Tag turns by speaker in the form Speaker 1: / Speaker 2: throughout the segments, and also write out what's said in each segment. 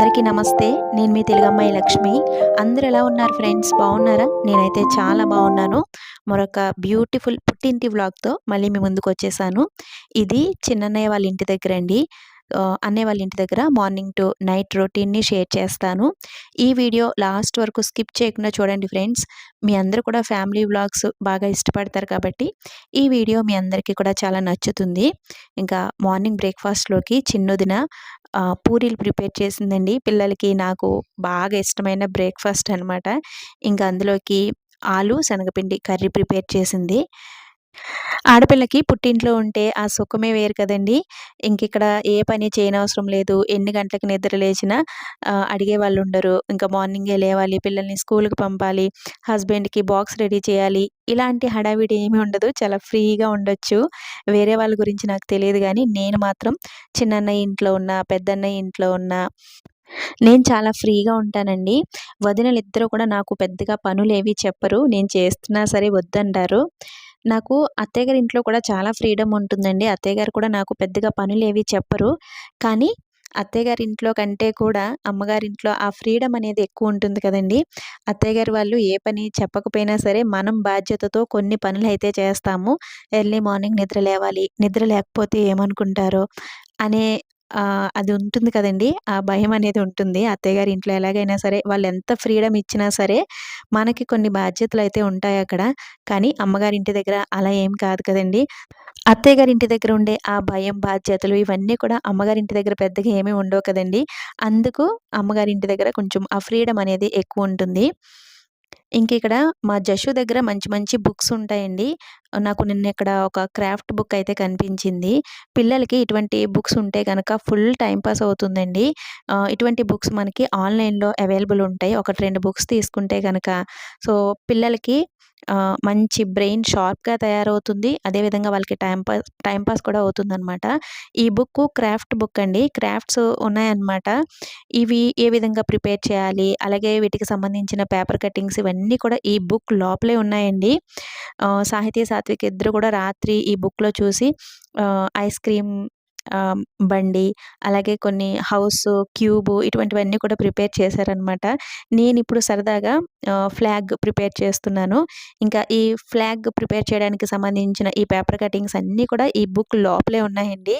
Speaker 1: అందరికీ నమస్తే. నేను మీ తెలుగమ్మాయి లక్ష్మి. అందరు ఎలా ఉన్నారు ఫ్రెండ్స్? బాగున్నారా? నేనైతే చాలా బాగున్నాను. మరొక బ్యూటిఫుల్ పుట్టింటి వ్లాగ్తో మళ్ళీ మీ ముందుకు వచ్చేసాను. ఇది చిన్నన్నయ్య వాళ్ళ ఇంటి దగ్గర అండి. అన్నయ్య వాళ్ళ ఇంటి దగ్గర మార్నింగ్ టు నైట్ రొటీన్ని షేర్ చేస్తాను. ఈ వీడియో లాస్ట్ వరకు స్కిప్ చేయకుండా చూడండి ఫ్రెండ్స్. మీ అందరూ కూడా ఫ్యామిలీ వ్లాగ్స్ బాగా ఇష్టపడతారు కాబట్టి ఈ వీడియో మీ అందరికీ కూడా చాలా నచ్చుతుంది. ఇంకా మార్నింగ్ బ్రేక్ఫాస్ట్లోకి చిన్నదిన పూరీలు ప్రిపేర్ చేసిందండి. పిల్లలకి నాకు బాగా ఇష్టమైన బ్రేక్ఫాస్ట్ అనమాట ఇంకా అందులోకి ఆలు శనగపిండి కర్రీ ప్రిపేర్ చేసింది. ఆడపిల్లకి పుట్టింట్లో ఉంటే ఆ సుఖమే వేరు కదండి. ఇంకిక్కడ ఏ పని చేయనవసరం లేదు. ఎన్ని గంటలకు నిద్ర లేచినా అడిగే వాళ్ళు ఉండరు ఇంకా మార్నింగే లేవాలి పిల్లల్ని స్కూల్కి పంపాలి హస్బెండ్కి బాక్స్ రెడీ చేయాలి ఇలాంటి హడావిడి ఏమీ ఉండదు. చాలా ఫ్రీగా ఉండొచ్చు. వేరే వాళ్ళ గురించి నాకు తెలియదు కానీ నేను మాత్రం చిన్నన్నయ్య ఇంట్లో ఉన్న పెద్దన్నయ్య ఇంట్లో ఉన్న నేను చాలా ఫ్రీగా ఉంటానండి. వదినలు ఇద్దరు కూడా నాకు పెద్దగా పనులు ఏవి చెప్పరు. నేను చేస్తున్నా సరే వద్దంటారు. నాకు అత్తయ్య గారి ఇంట్లో కూడా చాలా ఫ్రీడమ్ ఉంటుందండి. అత్తయ్య గారు కూడా నాకు పెద్దగా పనులు ఏవి చెప్పరు. కానీ అత్తయ్య గారి ఇంట్లో కంటే కూడా అమ్మగారి ఇంట్లో ఆ ఫ్రీడమ్ అనేది ఎక్కువ ఉంటుంది కదండి. అత్తయ్య గారు వాళ్ళు ఏ పని చెప్పకపోయినా సరే మనం బాధ్యతతో కొన్ని పనులు అయితే చేస్తాము. ఎర్లీ మార్నింగ్ నిద్ర లేవాలి నిద్ర లేకపోతే ఏమనుకుంటారో? అనే అది ఉంటుంది కదండి. ఆ భయం అనేది ఉంటుంది. అత్తయ్యగారి ఇంట్లో ఎలాగైనా సరే వాళ్ళు ఎంత ఫ్రీడమ్ ఇచ్చినా సరే మనకి కొన్ని బాధ్యతలు అయితే ఉంటాయి అక్కడ. కానీ అమ్మగారి ఇంటి దగ్గర అలా ఏం కాదు కదండి. అత్తయ్య గారి ఇంటి దగ్గర ఉండే ఆ భయం బాధ్యతలు ఇవన్నీ కూడా అమ్మగారి ఇంటి దగ్గర పెద్దగా ఏమీ ఉండవు కదండి. అందుకు అమ్మగారి ఇంటి దగ్గర కొంచెం ఆ ఫ్రీడమ్ అనేది ఎక్కువ ఉంటుంది. ఇంక ఇక్కడ మా జషు దగ్గర మంచి మంచి బుక్స్ ఉంటాయండి. నాకు నిన్న ఇక్కడ ఒక క్రాఫ్ట్ బుక్ అయితే కనిపించింది. పిల్లలకి ఇటువంటి బుక్స్ ఉంటే కనుక ఫుల్ టైం పాస్ అవుతుందండి. ఇటువంటి బుక్స్ మనకి ఆన్లైన్లో అవైలబుల్ ఉంటాయి. ఒకటి రెండు బుక్స్ తీసుకుంటే కనుక సో పిల్లలకి మంచి బ్రెయిన్ షార్ప్గా తయారవుతుంది. అదేవిధంగా వాళ్ళకి టైం పాస్ టైం పాస్ కూడా అవుతుందన్నమాట. ఈ బుక్ క్రాఫ్ట్ బుక్ అండి. క్రాఫ్ట్స్ ఉన్నాయన్నమాట. ఇవి ఏ విధంగా ప్రిపేర్ చేయాలి అలాగే వీటికి సంబంధించిన పేపర్ కటింగ్స్ ఇవన్నీ కూడా ఈ బుక్ లోపలే ఉన్నాయండి. సాహితీ సాత్విక్ ఇద్దరు కూడా రాత్రి ఈ బుక్లో చూసి ఐస్ క్రీమ్ బండి అలాగే కొన్ని హౌస్ క్యూబ్ ఇటువంటివన్నీ కూడా ప్రిపేర్ చేశారనమాట. నేను ఇప్పుడు సరదాగా ఫ్లాగ్ ప్రిపేర్ చేస్తున్నాను. ఇంకా ఈ ఫ్లాగ్ ప్రిపేర్ చేయడానికి సంబంధించిన ఈ పేపర్ కటింగ్స్ అన్నీ కూడా ఈ బుక్ లోపలే ఉన్నాయండి.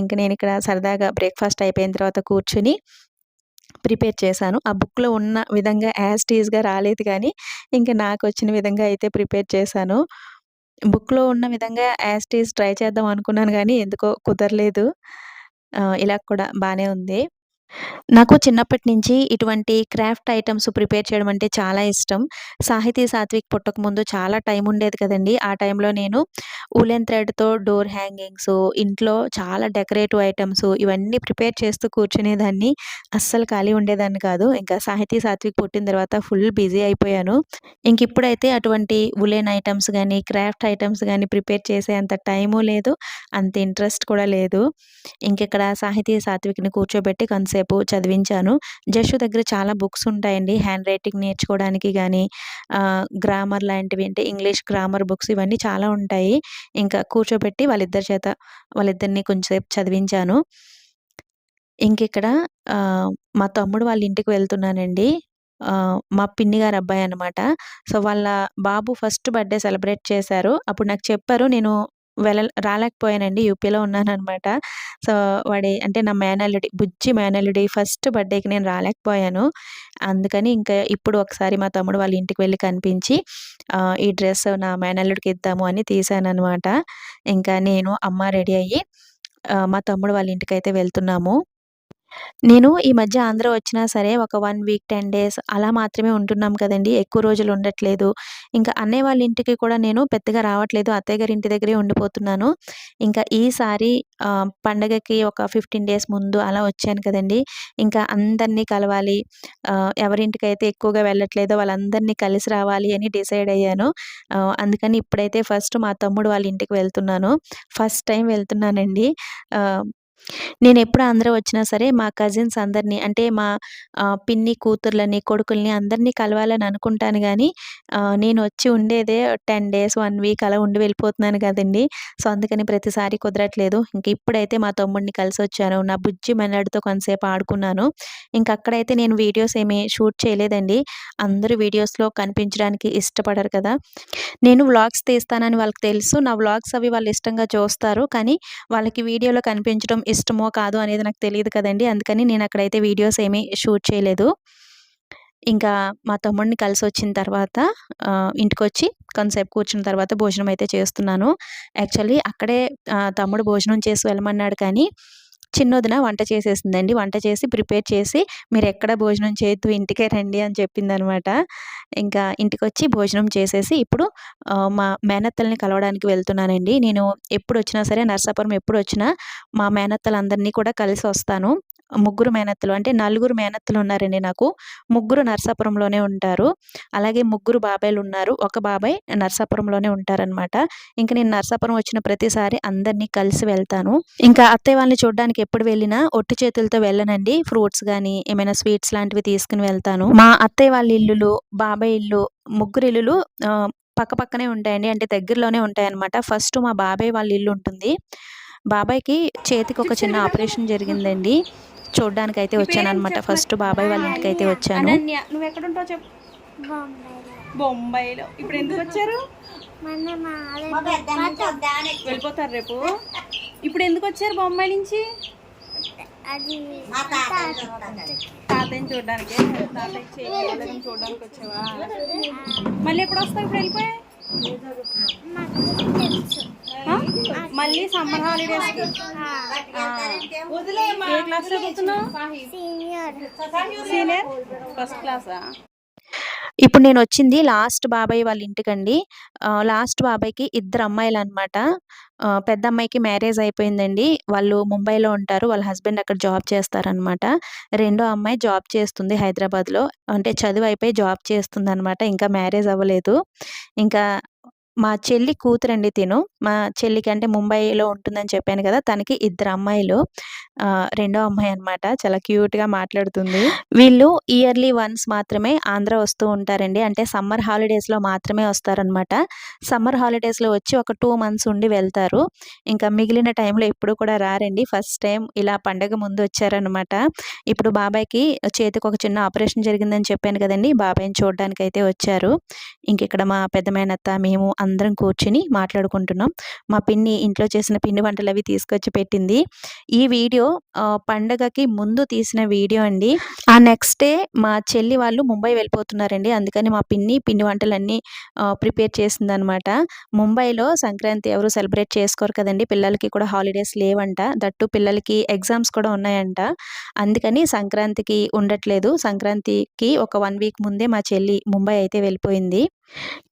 Speaker 1: ఇంకా నేను ఇక్కడ సరదాగా బ్రేక్ఫాస్ట్ అయిపోయిన తర్వాత కూర్చుని ప్రిపేర్ చేశాను. ఆ బుక్లో ఉన్న విధంగా యాజ్ టీజ్గా రాలేదు కానీ ఇంకా నాకు వచ్చిన విధంగా అయితే ప్రిపేర్ చేశాను. బుక్‌లో ఉన్న విధంగా యాజ్ టీజ్ ట్రై చేద్దాం అనుకున్నాను కానీ ఎందుకో కుదరలేదు. ఇలా కూడా బాగానే ఉంది. నాకు చిన్నప్పటి నుంచి ఇటువంటి క్రాఫ్ట్ ఐటమ్స్ ప్రిపేర్ చేయడం అంటే చాలా ఇష్టం. సాహితీ సాత్విక్ పుట్టకముందు చాలా టైం ఉండేది కదండీ! ఆ టైంలో నేను ఊలెన్ థ్రెడ్‌తో డోర్ హ్యాంగింగ్స్, ఇంట్లో చాలా డెకరేటివ్ ఐటమ్స్ ఇవన్నీ ప్రిపేర్ చేస్తూ కూర్చునేదాన్ని. అస్సలు ఖాళీ ఉండేదాన్ని కాదు. ఇంకా సాహితీ సాత్విక్ పుట్టిన తర్వాత ఫుల్ బిజీ అయిపోయాను. ఇంక ఇప్పుడైతే అటువంటి ఉలెన్ ఐటమ్స్ కానీ క్రాఫ్ట్ ఐటమ్స్ కానీ ప్రిపేర్ చేసే అంత టైము లేదు. అంత ఇంట్రెస్ట్ కూడా లేదు. ఇంకెక్కడ సాహితీ సాత్విక్‌ని కూర్చోబెట్టి కొంతసేపు సేపు చదివించాను. జషు దగ్గర చాలా బుక్స్ ఉంటాయండి. హ్యాండ్ రైటింగ్ నేర్చుకోవడానికి కానీ గ్రామర్ లాంటివి అంటే ఇంగ్లీష్ గ్రామర్ బుక్స్ ఇవన్నీ చాలా ఉంటాయి. ఇంకా కూర్చోబెట్టి వాళ్ళిద్దరి చేత వాళ్ళిద్దరిని కొంచెంసేపు చదివించాను. ఇంకిక్కడ మా తమ్ముడు వాళ్ళ ఇంటికి వెళ్తున్నానండి. మా పిన్ని గారు అబ్బాయి అనమాట సో వాళ్ళ బాబు ఫస్ట్ బర్త్డే సెలబ్రేట్ చేశారు. అప్పుడు నాకు చెప్పారు నేను వెళ్ళ రాలేకపోయానండి యూపీలో ఉన్నాను అనమాట సో వాడి అంటే నా మేనల్లుడి బుజ్జి మేనల్లుడి ఫస్ట్ బర్త్డేకి నేను రాలేకపోయాను. అందుకని ఇంకా ఇప్పుడు ఒకసారి మా తమ్ముడు వాళ్ళ ఇంటికి వెళ్ళి కనిపించి ఈ డ్రెస్ నా మేనల్లుడికి ఇద్దాము అని తీసానమాట ఇంకా నేను అమ్మ రెడీ అయ్యి మా తమ్ముడు వాళ్ళ ఇంటికి అయితే వెళ్తున్నాము. నేను ఈ మధ్య ఆంధ్ర వచ్చినా సరే ఒక వన్ వీక్ టెన్ డేస్ అలా మాత్రమే ఉంటున్నాం కదండీ. ఎక్కువ రోజులు ఉండట్లేదు. ఇంకా అన్నయ్య వాళ్ళ ఇంటికి కూడా నేను పెద్దగా రావట్లేదు. అత్తయ్య గారి ఇంటి దగ్గరే ఉండిపోతున్నాను. ఇంకా ఈసారి పండగకి ఒక ఫిఫ్టీన్ డేస్ ముందు అలా వచ్చాను కదండీ. ఇంకా అందరినీ కలవాలి. ఎవరింటికైతే ఎక్కువగా వెళ్ళట్లేదో వాళ్ళందరినీ కలిసి రావాలి అని డిసైడ్ అయ్యాను. అందుకని ఇప్పుడైతే ఫస్ట్ మా తమ్ముడు వాళ్ళ ఇంటికి వెళ్తున్నాను. ఫస్ట్ టైం వెళ్తున్నానండి. నేను ఎప్పుడు ఆంధ్ర వచ్చినా సరే మా కజిన్స్ అందరినీ అంటే మా పిన్ని కూతుర్లని, కొడుకుల్ని అందరినీ కలవాలని అనుకుంటాను కానీ నేను వచ్చి ఉండేదే 10 డేస్, వన్ వీక్ అలా ఉండి వెళ్ళిపోతున్నాను కదండీ! సో, అందుకని ప్రతిసారి కుదరట్లేదు. ఇంక ఇప్పుడైతే మా తమ్ముడిని కలిసి వచ్చాను నా బుజ్జి మనుమడితో కొంతసేపు ఆడుకున్నాను. ఇంక అక్కడైతే నేను వీడియోస్ ఏమీ షూట్ చేయలేదండి. అందరూ వీడియోస్‌లో కనిపించడానికి ఇష్టపడరు కదా! నేను వ్లాగ్స్ తీస్తానని వాళ్ళకి తెలుసు. నా వ్లాగ్స్ అవి వాళ్ళు ఇష్టంగా చూస్తారు. కానీ వాళ్ళకి వీడియోలో కనిపించడం ఇష్టమో కాదో అనేది నాకు తెలియదు కదండి అందుకని నేను అక్కడైతే వీడియోస్ ఏమీ షూట్ చేయలేదు. ఇంకా మా తమ్ముడిని కలిసి వచ్చిన తర్వాత ఇంటికొచ్చి కొంతసేపు కూర్చున్న తర్వాత భోజనం అయితే చేస్తున్నాను. యాక్చువల్లీ అక్కడే తమ్ముడు భోజనం చేసి వెళ్ళమన్నాడు కానీ చిన్నదిన వంట చేసేసిందండి. వంట చేసి ప్రిపేర్ చేసి మీరెక్కడ భోజనం చేయొద్దు ఇంటికే రండి అని చెప్పింది అనమాట ఇంకా ఇంటికొచ్చి భోజనం చేసేసి ఇప్పుడు మా మేనత్తల్ని కలవడానికి వెళ్తున్నానండి. నేను ఎప్పుడు వచ్చినా సరే నర్సాపురం ఎప్పుడు వచ్చినా మా మేనత్తలందరినీ కూడా కలిసి వస్తాను ముగ్గురు మేనత్తలు అంటే నలుగురు మేనత్తలున్నారండి నాకు. ముగ్గురు నరసాపురంలోనే ఉంటారు. అలాగే ముగ్గురు బాబాయ్లు ఉన్నారు ఒక బాబాయ్ నరసాపురంలోనే ఉంటారనమాట. ఇంక నేను నరసాపురం వచ్చిన ప్రతిసారి అందరినీ కలిసి వెళ్తాను. ఇంకా అత్తయ్య వాళ్ళని చూడ్డానికి ఎప్పుడు వెళ్ళినా ఒట్టి చేతులతో వెళ్ళనండి. ఫ్రూట్స్ కానీ ఏమైనా స్వీట్స్ లాంటివి తీసుకుని వెళ్తాను. మా అత్తయ్య వాళ్ళ ఇల్లులు, బాబాయ్ ఇల్లు ముగ్గురు ఇల్లులు పక్కపక్కనే ఉంటాయండి. అంటే దగ్గరలోనే ఉంటాయన్నమాట. ఫస్ట్ మా బాబాయ్ వాళ్ళ ఇల్లు ఉంటుంది. బాబాయ్‌కి చేతికి ఒక చిన్న ఆపరేషన్ జరిగిందండి. చూడ్డానికైతే వచ్చాననమాట. ఫస్ట్ బాబాయ్ వాళ్ళ ఇంటికైతే వచ్చాను.
Speaker 2: అనన్య నువ్వు ఎక్కడ ఉంటావు చెప్పు.
Speaker 3: బొంబాయిలో.
Speaker 2: ఇప్పుడు ఎందుకు వచ్చారు? వెళ్ళిపోతారు రేపు. ఇప్పుడు ఎందుకు వచ్చారు బొంబాయి నుంచి? తాతయ్యని చూడడానికి. తాతయ్య చూడడానికి వచ్చావా? మళ్ళీ ఎప్పుడు వస్తావు? ఇప్పుడు వెళ్ళిపోయి? మళ్ళీ సమ్మర్ హాలిడేస్ ఏ క్లాస్ చదువుతున్నావు
Speaker 3: సీనియర్
Speaker 2: సీనియర్ ఫస్ట్ క్లాసా
Speaker 1: ఇప్పుడు నేనొచ్చింది లాస్ట్ బాబాయ్ వాళ్ళ ఇంటికండి. లాస్ట్ బాబాయ్‌కి ఇద్దరు అమ్మాయిలనమాట. ఆహ్, పెద్ద అమ్మాయికి మ్యారేజ్ అయిపోయిందండి. వాళ్ళు ముంబైలో ఉంటారు. వాళ్ళ హస్బెండ్ అక్కడ జాబ్ చేస్తారనమాట. రెండో అమ్మాయి జాబ్ చేస్తుంది హైదరాబాద్‌లో. అంటే చదువయిపోయి జాబ్ చేస్తుందనమాట. ఇంకా మ్యారేజ్ అవ్వలేదు. ఇంకా మా చెల్లి కూతురండి తిను. మా చెల్లికి అంటే ముంబైలో ఉంటుందని చెప్పాను కదా! తనకి ఇద్దరు అమ్మాయిలు. రెండో అమ్మాయి అనమాట. చాలా క్యూట్‌గా మాట్లాడుతుంది. వీళ్ళు ఇయర్లీ వన్స్ మాత్రమే ఆంధ్ర వస్తూ ఉంటారండి. అంటే సమ్మర్ హాలిడేస్‌లో మాత్రమే వస్తారనమాట. సమ్మర్ హాలిడేస్‌లో వచ్చి ఒక టూ మంత్స్ ఉండి వెళ్తారు. ఇంకా మిగిలిన టైంలో ఎప్పుడు కూడా రారండి. ఫస్ట్ టైం ఇలా పండగ ముందు వచ్చారనమాట. ఇప్పుడు బాబాయ్‌కి చేతికి ఒక చిన్న ఆపరేషన్ జరిగిందని చెప్పాను కదండి బాబాయ్‌ని చూడ్డానికైతే వచ్చారు. ఇంకిక్కడ మా పెద్ద మేనత్త, మేము అందరం కూర్చుని మాట్లాడుకుంటున్నాం. మా పిన్ని ఇంట్లో చేసిన పిండి వంటలు అవి తీసుకొచ్చి పెట్టింది. ఈ వీడియో పండగకి ముందు తీసిన వీడియో అండి. ఆ నెక్స్ట్ డే మా చెల్లి వాళ్ళు ముంబై వెళ్ళిపోతున్నారండి. అందుకని మా పిన్ని పిండి వంటలన్నీ ప్రిపేర్ ప్రిపేర్ చేసిందనమాట. ముంబైలో సంక్రాంతి ఎవరు సెలబ్రేట్ చేసుకోరు కదండి పిల్లలకి కూడా హాలిడేస్ లేవంట. దట్టు పిల్లలకి ఎగ్జామ్స్ కూడా ఉన్నాయంట. అందుకని సంక్రాంతికి ఉండట్లేదు. సంక్రాంతికి ఒక వన్ వీక్ ముందే మా చెల్లి ముంబై అయితే వెళ్ళిపోయింది.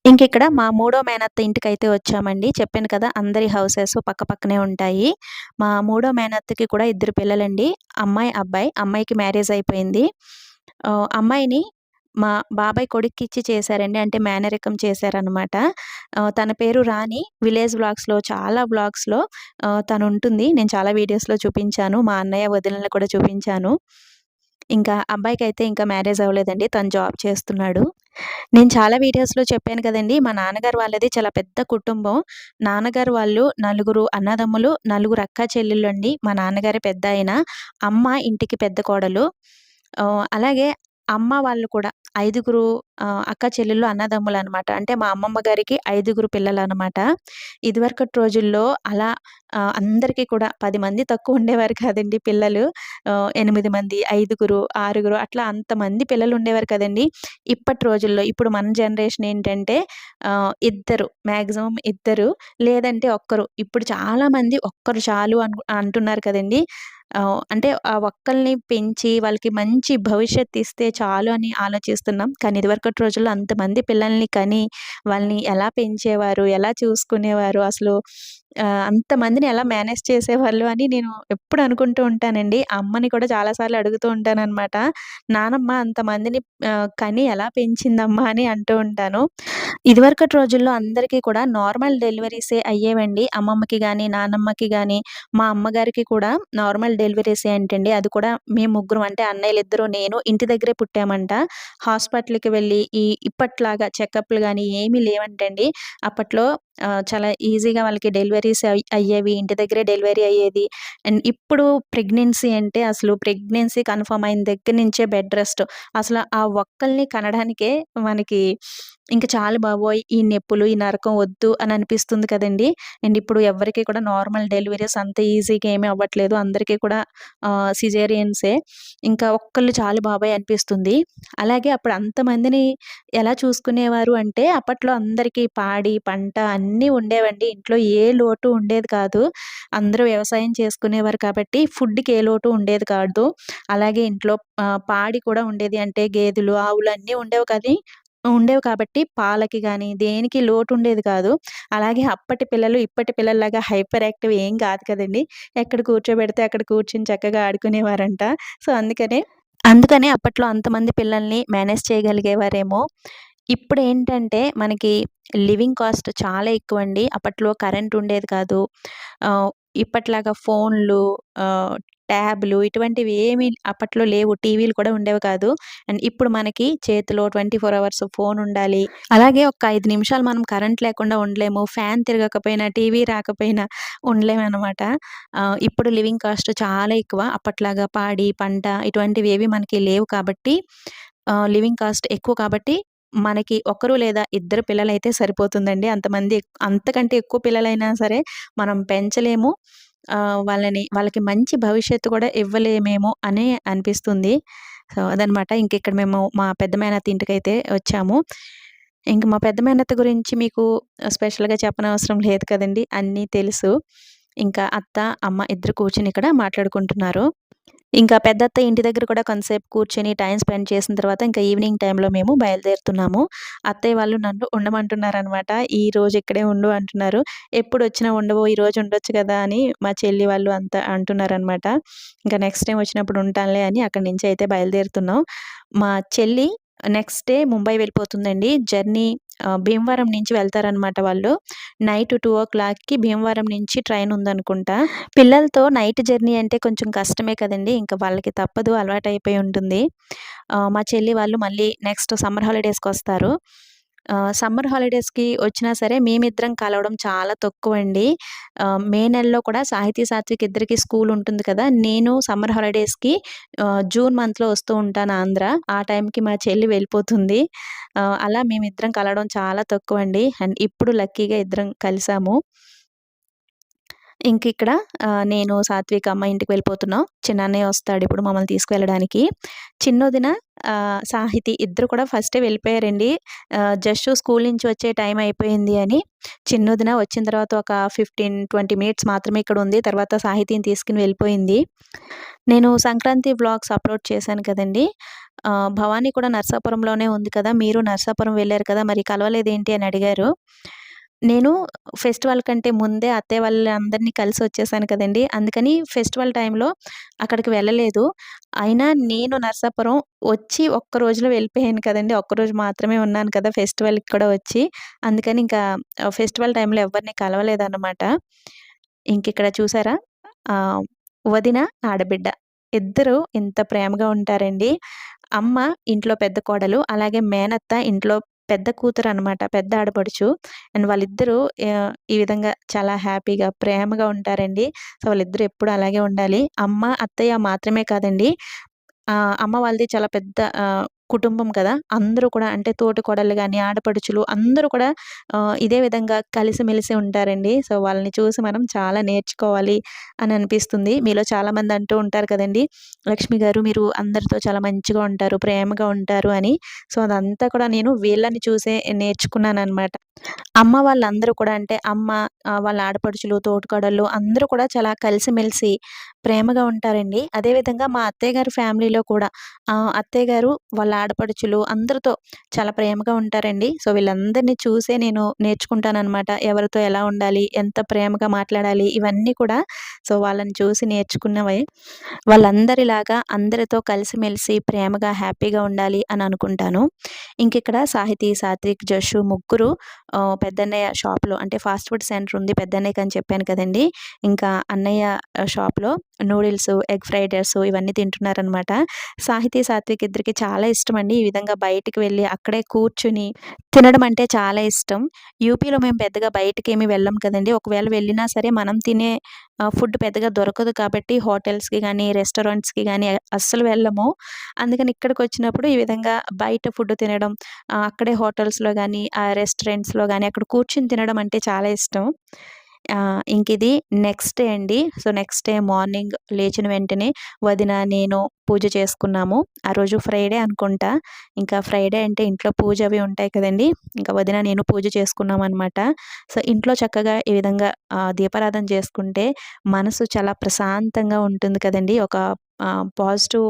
Speaker 1: ఇంకిక్కడ మా మూడో మేనత్త ఇంటికైతే వచ్చామండి. చెప్పాను కదా! అందరి హౌసెస్ పక్కపక్కనే ఉంటాయి. మా మూడో మేనత్తకి కూడా ఇద్దరు పిల్లలండి. అమ్మాయి, అబ్బాయి. అమ్మాయికి మ్యారేజ్ అయిపోయింది. అమ్మాయిని మా బాబాయ్ కొడుక్కిచ్చి చేశారండి. అంటే మేనరికం చేశారనమాట. తన పేరు రాణి. విలేజ్ బ్లాగ్స్లో చాలా బ్లాగ్స్లో తను ఉంటుంది నేను చాలా వీడియోస్‌లో చూపించాను. మా అన్నయ్య, వదినలకు కూడా చూపించాను. ఇంకా అబ్బాయికి అయితే ఇంకా మ్యారేజ్ అవ్వలేదండి. తను జాబ్ చేస్తున్నాడు. నేను చాలా వీడియోస్‌లో చెప్పాను కదండీ! మా నాన్నగారు వాళ్ళది చాలా పెద్ద కుటుంబం. నాన్నగారు వాళ్ళు నలుగురు అన్నదమ్ములు, నలుగురు అక్కా చెల్లెళ్ళండి. మా నాన్నగారే పెద్దాయన. అమ్మ ఇంటికి పెద్ద కోడలు. అలాగే అమ్మ వాళ్ళు కూడా ఐదుగురు అక్క చెల్లెళ్ళు అన్నదమ్ములు అనమాట అంటే మా అమ్మమ్మ గారికి ఐదుగురు పిల్లలనమాట. ఇదివరకటి రోజుల్లో అలా అందరికీ కూడా పది మంది తక్కువ ఉండేవారు కాదండి పిల్లలు. ఎనిమిది మంది, ఐదుగురు, ఆరుగురు అట్లా అంతమంది పిల్లలు ఉండేవారు కదండీ! ఇప్పటి రోజుల్లో ఇప్పుడు మన జనరేషన్ ఏంటంటే ఇద్దరు మ్యాక్సిమం ఇద్దరు లేదంటే ఒక్కరు. ఇప్పుడు చాలామంది ఒక్కరు చాలు అంటున్నారు కదండీ! అంటే ఆ ఒక్కల్ని పెంచి వాళ్ళకి మంచి భవిష్యత్తు ఇస్తే చాలు అని ఆలోచిస్తున్నాం. కానీ ఇదివరకటి రోజుల్లో అంతమంది పిల్లల్ని కని వాళ్ళని ఎలా పెంచేవారు, ఎలా చూసుకునేవారు అసలు అంతమందిని ఎలా మేనేజ్ చేసేవాళ్ళు అని నేను ఎప్పుడు అనుకుంటూ ఉంటానండి. అమ్మని కూడా చాలా సార్లు అడుగుతూ ఉంటాననమాట. నానమ్మ అంతమందిని కని ఎలా పెంచిందమ్మా అని అంటూ ఉంటాను. ఇదివరకటి రోజుల్లో అందరికీ కూడా నార్మల్ డెలివరీసే అయ్యేవండి. అమ్మమ్మకి కానీ నానమ్మకి కానీ మా అమ్మగారికి కూడా నార్మల్ డెలివరీసే అంటండి. అది కూడా మేము ముగ్గురం అంటే అన్నయ్యలు ఇద్దరు నేను ఇంటి దగ్గరే పుట్టామంట. హాస్పిటల్‌కి వెళ్ళి ఈ ఇప్పట్లాగా చెకప్‌లు కానీ ఏమీ లేవంటండి. అప్పట్లో చాలా ఈజీగా వాళ్ళకి డెలివరీ డెలివరీస్ అయ్యేవి. ఇంటి దగ్గరే డెలివరీ అయ్యేది. అండ్ ఇప్పుడు ప్రెగ్నెన్సీ అంటే అసలు ప్రెగ్నెన్సీ కన్ఫర్మ్ అయిన దగ్గర నుంచే బెడ్ రెస్ట్. అసలు ఆ ఒక్కల్ని కనడానికే మనకి ఇంకా చాలు బాబోయ్! ఈ నొప్పులు, ఈ నరకం వద్దు అని అనిపిస్తుంది కదండీ! అండ్ ఇప్పుడు ఎవ్వరికీ కూడా నార్మల్ డెలివరీస్ అంత ఈజీగా ఏమీ అవ్వట్లేదు. అందరికీ కూడా సిజేరియన్సే. ఇంకా ఒక్కళ్ళు చాలు బాబాయ్ అనిపిస్తుంది. అలాగే అప్పుడు అంతమందిని ఎలా చూసుకునేవారు అంటే అప్పట్లో అందరికీ పాడి, పంట అన్నీ ఉండేవండి. ఇంట్లో ఏ లోటు ఉండేది కాదు. అందరూ వ్యవసాయం చేసుకునేవారు కాబట్టి ఫుడ్‌కి ఏ లోటు ఉండేది కాదు. అలాగే ఇంట్లో పాడి కూడా ఉండేది. అంటే గేదెలు, ఆవులు అన్నీ ఉండేవి కానీ ఉండేవి కాబట్టి పాలకి కానీ దేనికి లోటు ఉండేది కాదు. అలాగే అప్పటి పిల్లలు ఇప్పటి పిల్లల్లాగా హైపర్ యాక్టివ్ ఏం కాదు కదండి ఎక్కడ కూర్చోబెడితే అక్కడ కూర్చుని చక్కగా ఆడుకునేవారంట. సో, అందుకనే అందుకనే అప్పట్లో అంతమంది పిల్లల్ని మేనేజ్ చేయగలిగేవారేమో. ఇప్పుడు ఏంటంటే మనకి లివింగ్ కాస్ట్ చాలా ఎక్కువ అండి అప్పట్లో కరెంట్ ఉండేది కాదు. ఇప్పట్లాగా ఫోన్‌లు ట్యాబ్‌లు ఇటువంటివి ఏమీ అప్పట్లో లేవు. టీవీలు కూడా ఉండేవి కాదు. అండ్ ఇప్పుడు మనకి చేతిలో 24 అవర్స్ ఫోన్ ఉండాలి. అలాగే ఒక ఐదు నిమిషాలు మనం కరెంట్ లేకుండా ఉండలేము. ఫ్యాన్ తిరగకపోయినా, టీవీ రాకపోయినా ఉండలేము అనమాట ఇప్పుడు లివింగ్ కాస్ట్ చాలా ఎక్కువ. అప్పట్లాగా పాడి, పంట ఇటువంటివి ఏవి మనకి లేవు కాబట్టి లివింగ్ కాస్ట్ ఎక్కువ కాబట్టి మనకి ఒకరు లేదా ఇద్దరు పిల్లలైతే సరిపోతుందండి. అంతమంది అంతకంటే ఎక్కువ పిల్లలైనా సరే మనం పెంచలేము. వాళ్ళని వాళ్ళకి మంచి భవిష్యత్తు కూడా ఇవ్వలేమేమో అని అనిపిస్తుంది. సో, అదనమాట. ఇంక ఇక్కడ మేము మా పెద్ద మేనత్త ఇంటికైతే వచ్చాము. ఇంక మా పెద్ద మేనత్త గురించి మీకు స్పెషల్‌గా చెప్పనవసరం లేదు కదండీ! అన్నీ తెలుసు. ఇంకా అత్త, అమ్మ ఇద్దరు కూర్చుని ఇక్కడ మాట్లాడుకుంటున్నారు. ఇంకా పెద్దత్త ఇంటి దగ్గర కూడా కొంతసేపు కూర్చొని టైం స్పెండ్ చేసిన తర్వాత ఇంకా ఈవినింగ్ టైంలో మేము బయలుదేరుతున్నాము. అత్తయ్య వాళ్ళు నన్ను ఉండమంటున్నారనమాట. ఈరోజు ఇక్కడే ఉండు అంటున్నారు. ఎప్పుడు వచ్చినా ఉండవు ఈరోజు ఉండొచ్చు కదా! అని మా చెల్లి వాళ్ళు అంతా అంటున్నారనమాట. ఇంకా నెక్స్ట్ టైం వచ్చినప్పుడు ఉంటానులే అని అక్కడి నుంచి అయితే బయలుదేరుతున్నాం. మా చెల్లి నెక్స్ట్ డే ముంబై వెళ్ళిపోతుందండి. జర్నీ భీమవరం నుంచి వెళ్తారనమాట వాళ్ళు. నైట్ 2:00కి భీమవరం నుంచి ట్రైన్ ఉందనుకుంటా. పిల్లలతో నైట్ జర్నీ అంటే కొంచెం కష్టమే కదండీ! ఇంకా వాళ్ళకి తప్పదు అలవాటయిపోయి ఉంటుంది. మా చెల్లి వాళ్ళు మళ్ళీ నెక్స్ట్ సమ్మర్ హాలిడేస్కి వస్తారు సమ్మర్ హాలిడేస్‌కి వచ్చినా సరే మేమిద్దరం కలవడం చాలా తక్కువ అండి మే నెలలో కూడా సాహితీ, సాత్విక్ ఇద్దరికి స్కూల్ ఉంటుంది కదా! నేను సమ్మర్ హాలిడేస్‌కి జూన్ మంత్‌లో వస్తూ ఉంటాను ఆంధ్ర. ఆ టైంకి మా చెల్లి వెళ్ళిపోతుంది. అలా మేమిద్దరం కలవడం చాలా తక్కువ అండి అండ్ ఇప్పుడు లక్కీగా ఇద్దరం కలిసాము. ఇంక ఇక్కడ నేను, సాత్విక్ అమ్మ ఇంటికి వెళ్ళిపోతున్నాం. చిన్నన్నయ్య వస్తాడిప్పుడు మమ్మల్ని తీసుకువెళ్ళడానికి. చిన్నదిన సాహితి ఇద్దరు కూడా ఫస్టే వెళ్ళిపోయారండి. జస్ట్ స్కూల్ నుంచి వచ్చే టైం అయిపోయింది అని. చిన్నదిన వచ్చిన తర్వాత ఒక 15, 20 మినిట్స్ మాత్రమే ఇక్కడ ఉంది తర్వాత సాహితిని తీసుకుని వెళ్ళిపోయింది. నేను సంక్రాంతి బ్లాగ్స్ అప్‌లోడ్ చేశాను కదండీ! భవానీ కూడా నరసాపురంలోనే ఉంది కదా! మీరు నరసాపురం వెళ్ళారు కదా! మరి కలవలేదేంటి అని అడిగారు. నేను ఫెస్టివల్ కంటే ముందే అత్తయ్య వాళ్ళందరిని కలిసి వచ్చేసాను కదండీ! అందుకని ఫెస్టివల్ టైంలో అక్కడికి వెళ్ళలేదు. అయినా నేను నర్సాపురం వచ్చి ఒక్క రోజులో వెళ్ళిపోయాను కదండీ! ఒక్కరోజు మాత్రమే ఉన్నాను కదా! ఫెస్టివల్‌కి కూడా వచ్చి. అందుకని ఇంకా ఫెస్టివల్ టైంలో ఎవరిని కలవలేదన్నమాట. ఇంకిక్కడ చూసారా? వదిన, ఆడబిడ్డ ఇద్దరు ఇంత ప్రేమగా ఉంటారండి. అమ్మ ఇంట్లో పెద్ద కోడలు. అలాగే మేనత్త ఇంట్లో పెద్ద కూతురు అనమాట పెద్ద ఆడపడుచు. అండ్ వాళ్ళిద్దరూ ఈ విధంగా చాలా హ్యాపీగా, ప్రేమగా ఉంటారండి. సో, వాళ్ళిద్దరూ ఎప్పుడు అలాగే ఉండాలి. అమ్మ, అత్తయ్య మాత్రమే కాదండి. అమ్మ వాళ్ళది చాలా పెద్ద కుటుంబం కదా! అందరూ కూడా అంటే తోట కొడలు కానీ ఆడపడుచులు అందరూ కూడా ఇదే విధంగా కలిసిమెలిసి ఉంటారండి. సో, వాళ్ళని చూసి మనం చాలా నేర్చుకోవాలి అని అనిపిస్తుంది. మీలో చాలామంది అంటూ ఉంటారు కదండీ! లక్ష్మి గారు మీరు అందరితో చాలా మంచిగా ఉంటారు, ప్రేమగా ఉంటారు అని. సో, అదంతా కూడా నేను వీళ్ళని చూసే నేర్చుకున్నాను అనమాట అమ్మ వాళ్ళందరూ కూడా అంటే అమ్మ వాళ్ళ ఆడపడుచులు తోటికోడళ్ళు అందరూ కూడా చాలా కలిసిమెలిసి ప్రేమగా ఉంటారండి. అదేవిధంగా మా అత్తయ్య గారి ఫ్యామిలీలో కూడా అత్తయ్య గారు వాళ్ళ ఆడపడుచులు అందరితో చాలా ప్రేమగా ఉంటారండి. సో వీళ్ళందరినీ చూసే నేను నేర్చుకుంటానమాట ఎవరితో ఎలా ఉండాలి ఎంత ప్రేమగా మాట్లాడాలి ఇవన్నీ కూడా సో వాళ్ళని చూసి నేర్చుకున్నవే. వాళ్ళందరిలాగా అందరితో కలిసిమెలిసి ప్రేమగా హ్యాపీగా ఉండాలి అని అనుకుంటాను ఇంకిక్కడ సాహితీ సాత్విక్ జషు ముగ్గురు పెద్దన్నయ్య షాప్లో అంటే ఫాస్ట్ ఫుడ్ సెంటర్ ఉంది పెద్దన్నయ్యకి అని చెప్పాను కదండి. ఇంకా అన్నయ్య షాప్లో నూడిల్స్ ఎగ్ ఫ్రైడ్ రైస్ ఇవన్నీ తింటున్నారనమాట. సాహితీ సాత్విక్ ఇద్దరికి చాలా ఇష్టం అండి ఈ విధంగా బయటికి వెళ్ళి అక్కడే కూర్చుని తినడం అంటే చాలా ఇష్టం. యూపీలో మేము పెద్దగా బయటికి ఏమి వెళ్ళం కదండి. ఒకవేళ వెళ్ళినా సరే మనం తినే ఫుడ్ పెద్దగా దొరకదు కాబట్టి హోటల్స్కి కానీ రెస్టారెంట్స్కి కానీ అస్సలు వెళ్ళము. అందుకని ఇక్కడికి వచ్చినప్పుడు ఈ విధంగా బయట ఫుడ్ తినడం అక్కడే హోటల్స్లో కానీ ఆ రెస్టారెంట్స్లో కానీ అక్కడ కూర్చుని తినడం అంటే చాలా ఇష్టం. ఇంక ఇది నెక్స్ట్ డే అండి. సో నెక్స్ట్ డే మార్నింగ్ లేచిన వెంటనే వదిన నేను పూజ చేసుకున్నాము. ఆ రోజు ఫ్రైడే అనుకుంటా. ఇంకా ఫ్రైడే అంటే ఇంట్లో పూజ అవి ఉంటాయి కదండి. ఇంకా వదిన నేను పూజ చేసుకున్నాం అనమాట సో ఇంట్లో చక్కగా ఈ విధంగా దీపారాధన చేసుకుంటే మనసు చాలా ప్రశాంతంగా ఉంటుంది కదండి. ఒక పాజిటివ్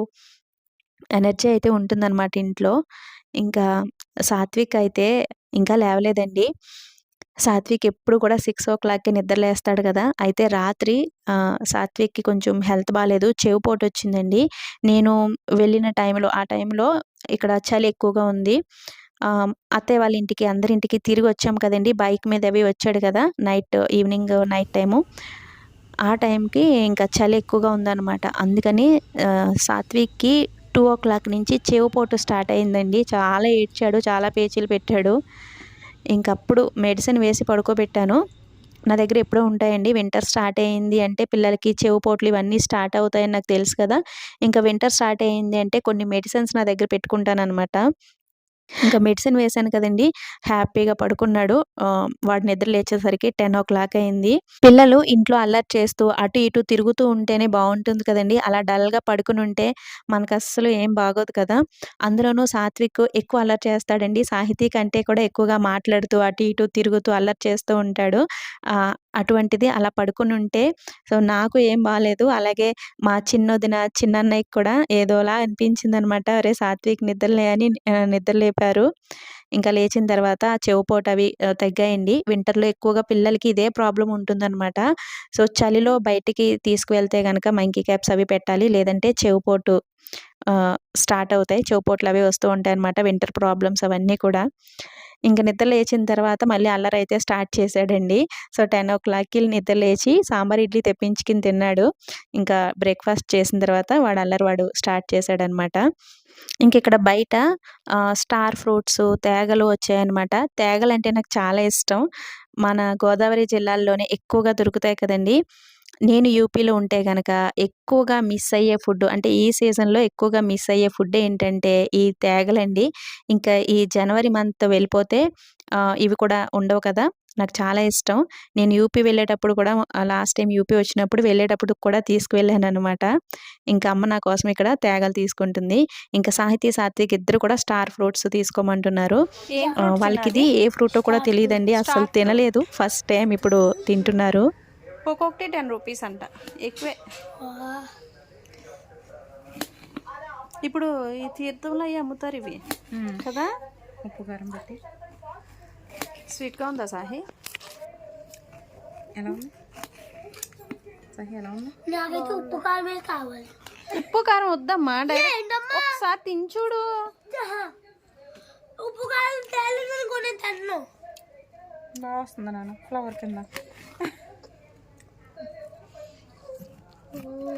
Speaker 1: ఎనర్జీ అయితే ఉంటుందన్నమాట ఇంట్లో. ఇంకా సాత్విక్ అయితే ఇంకా లేవలేదండి. సాత్విక్ ఎప్పుడు కూడా సిక్స్ ఓ క్లాక్కి నిద్రలేస్తాడు కదా. అయితే రాత్రి సాత్విక్కి కొంచెం హెల్త్ బాగాలేదు చెవు పోటు వచ్చిందండి. నేను వెళ్ళిన టైంలో ఆ టైంలో ఇక్కడ చలి ఎక్కువగా ఉంది. అత్తయ్య వాళ్ళ ఇంటికి అందరి ఇంటికి తిరిగి వచ్చాం కదండి. బైక్ మీద అవి వచ్చాడు కదా నైట్ ఈవినింగ్ నైట్ టైము. ఆ టైంకి ఇంకా చలి ఎక్కువగా ఉందన్నమాట. అందుకని సాత్విక్కి టూ ఓ క్లాక్ నుంచి చెవిపోటు స్టార్ట్ అయిందండి. చాలా ఏడ్చాడు చాలా పేచీలు పెట్టాడు. ఇంకప్పుడు మెడిసిన్ వేసి పడుకోబెట్టాను. నా దగ్గర ఎప్పుడూ ఉంటాయండి. వింటర్ స్టార్ట్ అయ్యింది అంటే పిల్లలకి చెవుపోట్లు ఇవన్నీ స్టార్ట్ అవుతాయని నాకు తెలుసు కదా. ఇంకా వింటర్ స్టార్ట్ అయ్యింది అంటే కొన్ని మెడిసిన్స్ నా దగ్గర పెట్టుకుంటాను అనమాట ఇంకా మెడిసిన్ వేశాను కదండి. హ్యాపీగా పడుకున్నాడు. వాడు నిద్ర లేచేసరికి టెన్ ఓ క్లాక్ అయింది. పిల్లలు ఇంట్లో అల్లరి చేస్తూ అటు ఇటు తిరుగుతూ ఉంటేనే బాగుంటుంది కదండి. అలా డల్గా పడుకుని ఉంటే మనకు అస్సలు ఏం బాగోదు కదా. అందులోనూ సాత్విక్ ఎక్కువ అల్లరి చేస్తాడండి. సాహితీ కంటే కూడా ఎక్కువగా మాట్లాడుతూ అటు ఇటు తిరుగుతూ అల్లరి చేస్తూ ఉంటాడు. అటువంటిది అలా పడుకుని ఉంటే సో నాకు ఏం బాగాలేదు అలాగే మా చిన్నదిన చిన్నన్నయ్యకి కూడా ఏదోలా అనిపించింది అనమాట అరే సాత్విక్ నిద్రలే అని నిద్ర లేపారు ఇంకా లేచిన తర్వాత ఆ చెవుపోటు అవి తగ్గాయండి. వింటర్లో ఎక్కువగా పిల్లలకి ఇదే ప్రాబ్లం ఉంటుందన్నమాట సో చలిలో బయటికి తీసుకువెళ్తే కనుక మంకీ క్యాప్స్ అవి పెట్టాలి. లేదంటే చెవుపోటు స్టార్ట్ అవుతాయి. చౌపోట్లు అవి వస్తూ ఉంటాయి అన్నమాట వింటర్ ప్రాబ్లమ్స్ అవన్నీ కూడా. ఇంకా నిద్ర లేచిన తర్వాత మళ్ళీ అల్లరి అయితే స్టార్ట్ చేశాడండి సో టెన్ ఓ క్లాక్కి నిద్ర లేచి సాంబార్ ఇడ్లీ తెప్పించుకుని తిన్నాడు. ఇంకా బ్రేక్ఫాస్ట్ చేసిన తర్వాత వాడు అల్లరి వాడు స్టార్ట్ చేశాడనమాట ఇంక ఇక్కడ బయట స్టార్ ఫ్రూట్స్ తేగలు వచ్చాయన్నమాట. తేగలు అంటే నాకు చాలా ఇష్టం. మన గోదావరి జిల్లాల్లోనే ఎక్కువగా దొరుకుతాయి కదండి. నేను యూపీలో ఉంటే కనుక ఎక్కువగా మిస్ అయ్యే ఫుడ్ అంటే ఈ సీజన్లో ఎక్కువగా మిస్ అయ్యే ఫుడ్ ఏంటంటే ఈ తేగలండి. ఇంకా ఈ జనవరి మంత్ వెళ్ళిపోతే ఇవి కూడా ఉండవు కదా. నాకు చాలా ఇష్టం. నేను యూపీ వెళ్ళేటప్పుడు కూడా లాస్ట్ టైం యూపీ వచ్చినప్పుడు వెళ్ళేటప్పుడు కూడా తీసుకువెళ్ళాను అనమాట ఇంకా అమ్మ నా కోసం ఇక్కడ తేగలు తీసుకుంటుంది. ఇంకా సాహితీ సాత్విక్ ఇద్దరు కూడా స్టార్ ఫ్రూట్స్ తీసుకోమంటున్నారు. వాళ్ళకి ఇది ఏ ఫ్రూటో కూడా తెలియదండి అసలు తినలేదు. ఫస్ట్ టైం ఇప్పుడు తింటున్నారు.
Speaker 2: ఒక్కొక్కటి టెన్ రూపీస్ అంట. ఎక్కువే. ఇప్పుడు ఈ తీర్థంలో అవి అమ్ముతారు ఇవి. కదా?
Speaker 4: ఉప్పు కారం పెట్టి.
Speaker 2: స్వీట్గా ఉందా సాహి?
Speaker 4: ఎలా ఉంది? సహి ఎలా ఉంది?
Speaker 3: నాకైతే ఉప్పు కారమే కావాలి.
Speaker 2: ఉప్పు కారం వద్దమ్మా డైరెక్ట్ ఒకసారి తించుడు
Speaker 3: ఉప్పు కారం తేలిందని కొన్ని తన్ను.
Speaker 4: బాగా వస్తుంది నాన్న? ఫ్లవర్ కింద.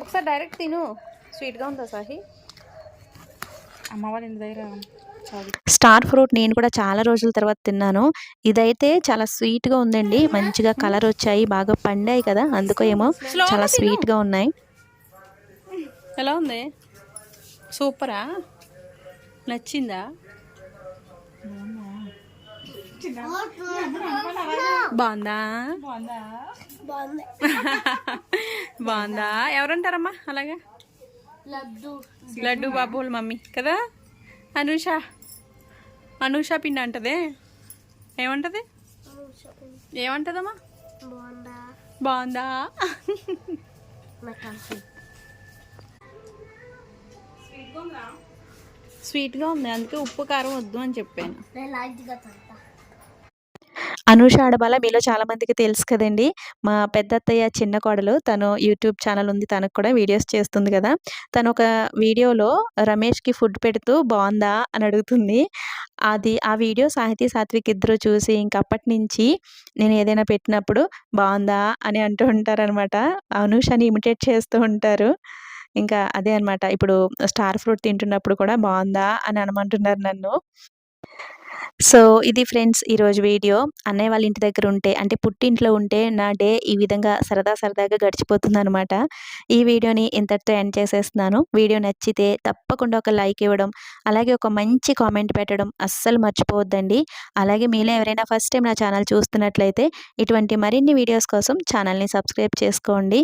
Speaker 2: ఒకసారి డైరెక్ట్ తిను. స్వీట్గా ఉందా సాహి?
Speaker 4: అమ్మ వాళ్ళ ఇంటి దగ్గర
Speaker 1: స్టార్ ఫ్రూట్ నేను కూడా చాలా రోజుల తర్వాత తిన్నాను. ఇదైతే చాలా sweet గా ఉందండి. మంచిగా కలర్ వచ్చాయి బాగా పండాయి కదా. అందుకో ఏమో చాలా sweet గా ఉన్నాయి.
Speaker 2: ఎలా ఉంది? సూపరా? నచ్చిందా? బాగుందా?
Speaker 3: బాగుంది.
Speaker 2: బాగుందా? ఎవరంటారమ్మా అలాగా?
Speaker 3: లడ్డు.
Speaker 2: లడ్డు బాబు వాళ్ళ మమ్మీ కదా? అనూష. అనూష పిండి అంటదే? ఏమంటది? ఏమంటదమ్మా?
Speaker 3: బాగుందా?
Speaker 2: స్వీట్గా ఉంది? అందుకే ఉప్పు కారం వద్దు అని చెప్పాను.
Speaker 1: అనూష ఆడబాల మీలో చాలా మందికి తెలుసు కదండి. మా పెద్ద అత్తయ్య చిన్న కోడలు తను యూట్యూబ్ ఛానల్ ఉంది తనకు కూడా వీడియోస్ చేస్తుంది కదా. తను ఒక వీడియోలో రమేష్కి ఫుడ్ పెడుతూ బాగుందా అని అడుగుతుంది. అది ఆ వీడియో సాహితీ సాత్విక్ ఇద్దరు చూసి ఇంకప్పటి నుంచి నేను ఏదైనా పెట్టినప్పుడు బాగుందా అని అంటూ ఉంటారనమాట అనూషని ఇమిటేట్ చేస్తూ ఉంటారు. ఇంకా అదే అనమాట ఇప్పుడు స్టార్ ఫ్రూట్ తింటున్నప్పుడు కూడా బాగుందా అని అనమంటున్నారు నన్ను. సో ఇది ఫ్రెండ్స్ ఈరోజు వీడియో. అన్నయ్య వాళ్ళ ఇంటి దగ్గర ఉంటే అంటే పుట్టింట్లో ఉంటే నా డే ఈ విధంగా సరదా సరదాగా గడిచిపోతుంది అనమాట ఈ వీడియోని ఇంతటితో ఎండ్ చేసేస్తున్నాను. వీడియో నచ్చితే తప్పకుండా ఒక లైక్ ఇవ్వడం అలాగే ఒక మంచి కామెంట్ పెట్టడం అస్సలు మర్చిపోవద్దండి. అలాగే మీలో ఎవరైనా ఫస్ట్ టైం నా ఛానల్ చూస్తున్నట్లయితే ఇటువంటి మరిన్ని వీడియోస్ కోసం ఛానల్ని సబ్స్క్రైబ్ చేసుకోండి.